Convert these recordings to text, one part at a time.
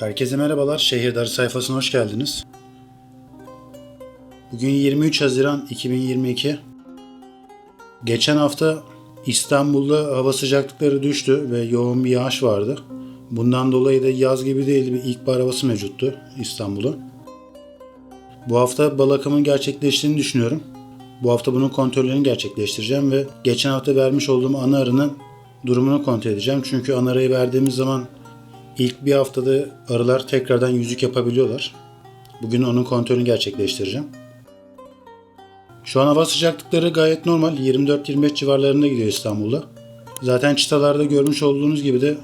Herkese merhabalar. Şehirdarı sayfasına hoş geldiniz. Bugün 23 Haziran 2022. Geçen hafta İstanbul'da hava sıcaklıkları düştü ve yoğun bir yağış vardı. Bundan dolayı da yaz gibi değil bir ilkbahar havası mevcuttu İstanbul'un. Bu hafta bal akımının gerçekleştiğini düşünüyorum. Bu hafta bunun kontrollerini gerçekleştireceğim ve geçen hafta vermiş olduğum ana arının durumunu kontrol edeceğim. Çünkü ana arayı verdiğimiz zaman ilk bir haftada arılar tekrardan yüzük yapabiliyorlar. Bugün onun kontrolünü gerçekleştireceğim. Şu an hava sıcaklıkları gayet normal. 24-25 civarlarında gidiyor İstanbul'da. Zaten çıtalarda görmüş olduğunuz gibi de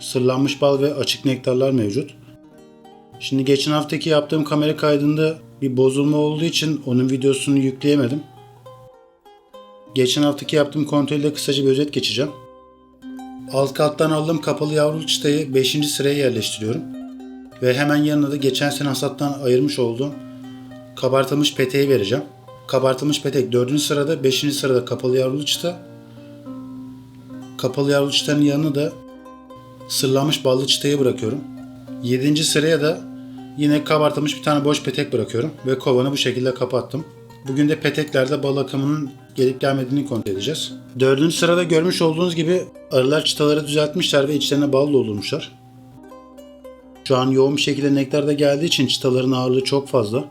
sırlanmış bal ve açık nektarlar mevcut. Şimdi geçen haftaki yaptığım kamera kaydında bir bozulma olduğu için onun videosunu yükleyemedim. Geçen haftaki yaptığım kontrolde kısaca bir özet geçeceğim. Alt kattan aldığım kapalı yavrulu çıtayı 5. sıraya yerleştiriyorum. Ve hemen yanına da geçen sene hasattan ayırmış olduğum kabartılmış peteği vereceğim. Kabartılmış petek 4. sırada, 5. sırada kapalı yavrulu çıta. Kapalı yavrulu çıtanın yanına da sırlanmış ballı çıtayı bırakıyorum. 7. sıraya da yine kabartılmış bir tane boş petek bırakıyorum ve kovanı bu şekilde kapattım. Bugün de peteklerde bal akımının gelip gelmediğini kontrol edeceğiz. Dördüncü sırada görmüş olduğunuz gibi arılar çıtaları düzeltmişler ve içlerine bal doldurmuşlar. Şu an yoğun bir şekilde nektar da geldiği için çıtaların ağırlığı çok fazla.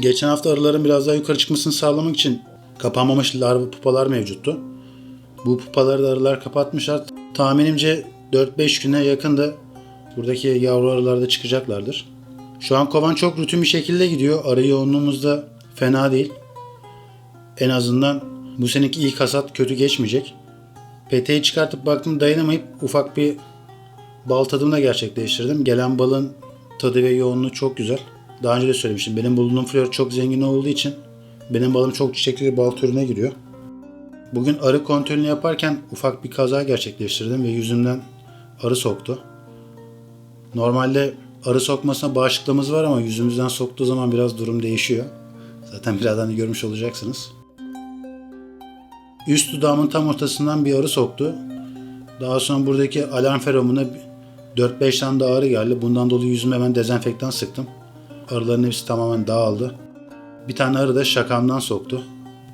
Geçen hafta arıların biraz daha yukarı çıkmasını sağlamak için kapanmamış larva pupalar mevcuttu. Bu pupaları da arılar kapatmışlar. Tahminimce 4-5 güne yakın da buradaki yavru arılar da çıkacaklardır. Şu an kovan çok rutin bir şekilde gidiyor. Arı yoğunluğumuz da fena değil. En azından bu seneki ilk hasat kötü geçmeyecek. Peteği çıkartıp baktım dayanamayıp ufak bir bal tadımı gerçekleştirdim. Gelen balın tadı ve yoğunluğu çok güzel. Daha önce de söylemiştim. Benim bulunduğum flör çok zengin olduğu için benim balım çok çiçekli bir bal türüne giriyor. Bugün arı kontrolünü yaparken ufak bir kaza gerçekleştirdim ve yüzümden arı soktu. Normalde arı sokmasına bağışıklığımız var ama yüzümüzden soktuğu zaman biraz durum değişiyor. Zaten birazdan da görmüş olacaksınız. Üst dudağımın tam ortasından bir arı soktu. Daha sonra buradaki alarm feromuna 4-5 tane de arı geldi. Bundan dolayı yüzüme hemen dezenfektan sıktım. Arıların hepsi tamamen dağıldı. Bir tane arı da şakamdan soktu.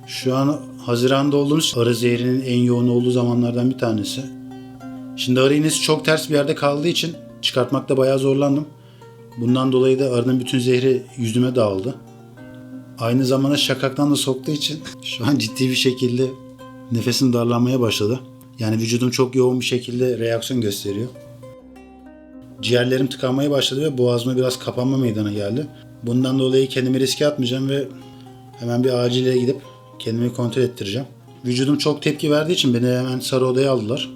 Şu an Haziran'da olduğumuz arı zehrinin en yoğun olduğu zamanlardan bir tanesi. Şimdi arı iğnesi çok ters bir yerde kaldığı için çıkartmakta bayağı zorlandım. Bundan dolayı da arının bütün zehri yüzüme dağıldı. Aynı zamanda şakaktan da soktuğu için şu an ciddi bir şekilde nefesim darlanmaya başladı. Yani vücudum çok yoğun bir şekilde reaksiyon gösteriyor. Ciğerlerim tıkanmaya başladı ve boğazıma biraz kapanma meydana geldi. Bundan dolayı kendimi riske atmayacağım ve hemen bir acile gidip kendimi kontrol ettireceğim. Vücudum çok tepki verdiği için beni hemen sarı odaya aldılar.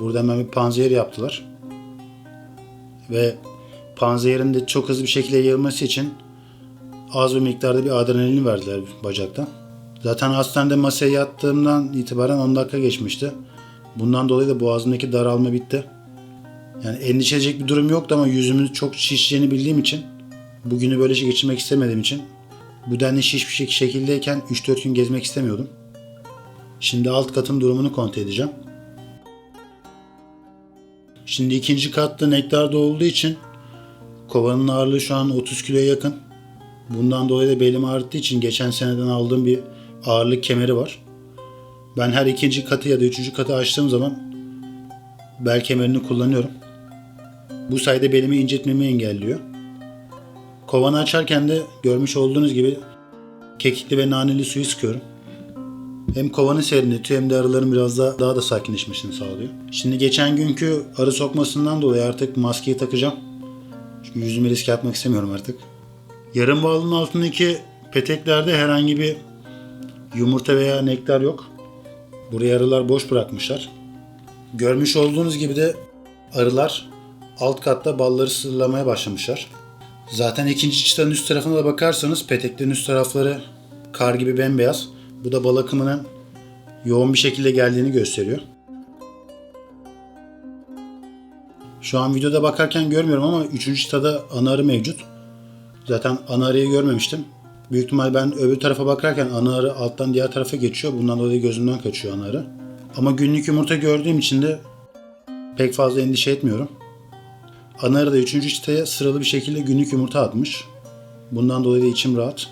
Burada hemen bir panzehir yaptılar. Ve panzehirin de çok hızlı bir şekilde yayılması için az bir miktarda bir adrenalin verdiler bacaktan. Zaten hastanede masaya yattığımdan itibaren 10 dakika geçmişti. Bundan dolayı da boğazımdaki daralma bitti. Yani endişe edecek bir durum yoktu ama yüzümün çok şişeceğini bildiğim için bugünü böylece geçirmek istemediğim için bu denli şiş bir şekildeyken 3-4 gün gezmek istemiyordum. Şimdi alt katın durumunu kontrol edeceğim. Şimdi ikinci katta nektarda olduğu için kovanın ağırlığı şu an 30 kiloya yakın. Bundan dolayı da belim ağrıttığı için geçen seneden aldığım bir ağırlık kemeri var. Ben her ikinci katı ya da üçüncü katı açtığım zaman bel kemerini kullanıyorum. Bu sayede belimi incitmemi engelliyor. Kovanı açarken de görmüş olduğunuz gibi kekikli ve naneli suyu sıkıyorum. Hem kovanı serinletiyor hem de arıların biraz daha, daha da sakinleşmesini sağlıyor. Şimdi geçen günkü arı sokmasından dolayı artık maskeyi takacağım. Çünkü yüzümü riske atmak istemiyorum artık. Yarım balın altındaki peteklerde herhangi bir yumurta veya nektar yok. Buraya arılar boş bırakmışlar. Görmüş olduğunuz gibi de arılar alt katta balları sırlamaya başlamışlar. Zaten ikinci çıtanın üst tarafına da bakarsanız peteklerin üst tarafları kar gibi bembeyaz. Bu da bal akımının yoğun bir şekilde geldiğini gösteriyor. Şu an videoda bakarken görmüyorum ama üçüncü çıtada ana arı mevcut. Zaten ana arıyı görmemiştim. Büyük ihtimal ben öbür tarafa bakarken ana arı alttan diğer tarafa geçiyor. Bundan dolayı gözümden kaçıyor ana arı. Ama günlük yumurta gördüğüm için de pek fazla endişe etmiyorum. Ana arı da 3. çıtaya sıralı bir şekilde günlük yumurta atmış. Bundan dolayı da içim rahat.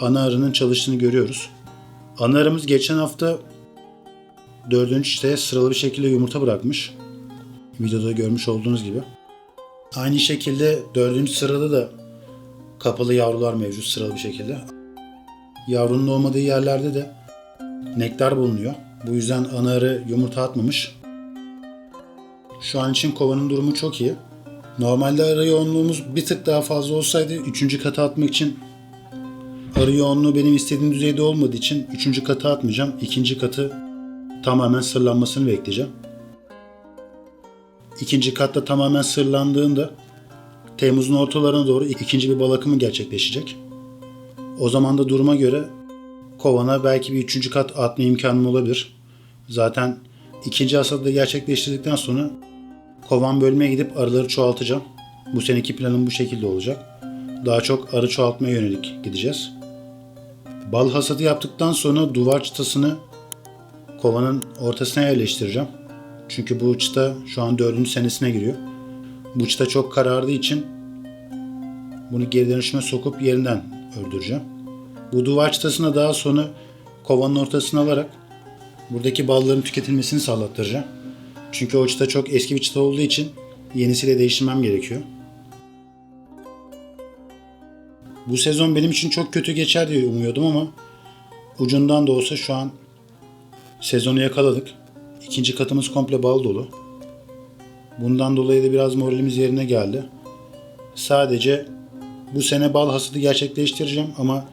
Ana arının çalıştığını görüyoruz. Ana arımız geçen hafta 4. çıtaya sıralı bir şekilde yumurta bırakmış. Videoda görmüş olduğunuz gibi. Aynı şekilde 4. sırada da kapalı yavrular mevcut sıralı bir şekilde. Yavrunun olmadığı yerlerde de nektar bulunuyor. Bu yüzden ana arı yumurta atmamış. Şu an için kovanın durumu çok iyi. Normalde arı yoğunluğumuz bir tık daha fazla olsaydı 3. kata atmak için arı yoğunluğu benim istediğim düzeyde olmadığı için 3. kata atmayacağım. 2. katı tamamen sırlanmasını bekleyeceğim. İkinci katta tamamen sırlandığında Temmuz'un ortalarına doğru ikinci bir bal akımı gerçekleşecek. O zaman da duruma göre kovana belki bir üçüncü kat atma imkanım olabilir. Zaten ikinci hasadı gerçekleştirdikten sonra kovan bölmeye gidip arıları çoğaltacağım. Bu seneki planım bu şekilde olacak. Daha çok arı çoğaltmaya yönelik gideceğiz. Bal hasadı yaptıktan sonra duvar çıtasını kovanın ortasına yerleştireceğim. Çünkü bu çıta şu an dördüncü senesine giriyor. Bu çıta çok karardığı için bunu geri dönüşüme sokup yerinden öldüreceğim. Bu duvar çıtasına daha sonra kovanın ortasına alarak buradaki balların tüketilmesini sağlattıracağım. Çünkü o çıta çok eski bir çıta olduğu için yenisiyle değiştirmem gerekiyor. Bu sezon benim için çok kötü geçer diye umuyordum ama ucundan da olsa şu an sezonu yakaladık. İkinci katımız komple bal dolu. Bundan dolayı da biraz moralimiz yerine geldi. Sadece bu sene bal hasadı gerçekleştireceğim ama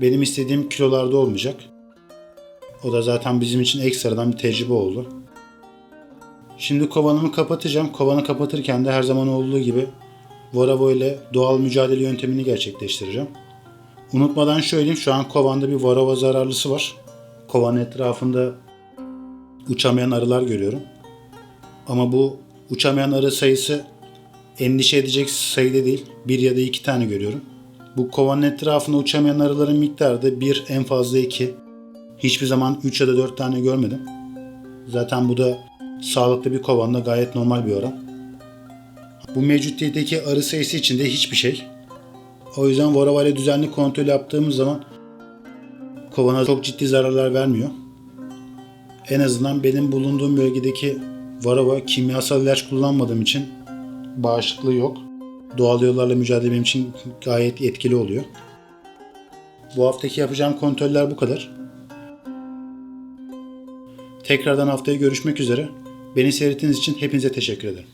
benim istediğim kilolarda olmayacak. O da zaten bizim için ekstradan bir tecrübe oldu. Şimdi kovanımı kapatacağım. Kovanı kapatırken de her zaman olduğu gibi Voravo ile doğal mücadele yöntemini gerçekleştireceğim. Unutmadan söyleyeyim şu an kovanda bir Voravo zararlısı var. Kovanın etrafında uçamayan arılar görüyorum. Ama bu uçamayan arı sayısı endişe edecek sayıda değil. Bir ya da iki tane görüyorum. Bu kovanın etrafında uçamayan arıların miktarı da bir en fazla iki. Hiçbir zaman 3 ya da 4 tane görmedim. Zaten bu da sağlıklı bir kovanda gayet normal bir oran. Bu mevcutiyetteki arı sayısı için de hiçbir şey. O yüzden Vorava ile düzenli kontrol yaptığımız zaman kovana çok ciddi zararlar vermiyor. En azından benim bulunduğum bölgedeki Varava kimyasal ilaç kullanmadığım için bağışıklığı yok. Doğal yollarla mücadele benim için gayet etkili oluyor. Bu haftaki yapacağım kontroller bu kadar. Tekrardan haftaya görüşmek üzere. Beni seyrettiğiniz için hepinize teşekkür ederim.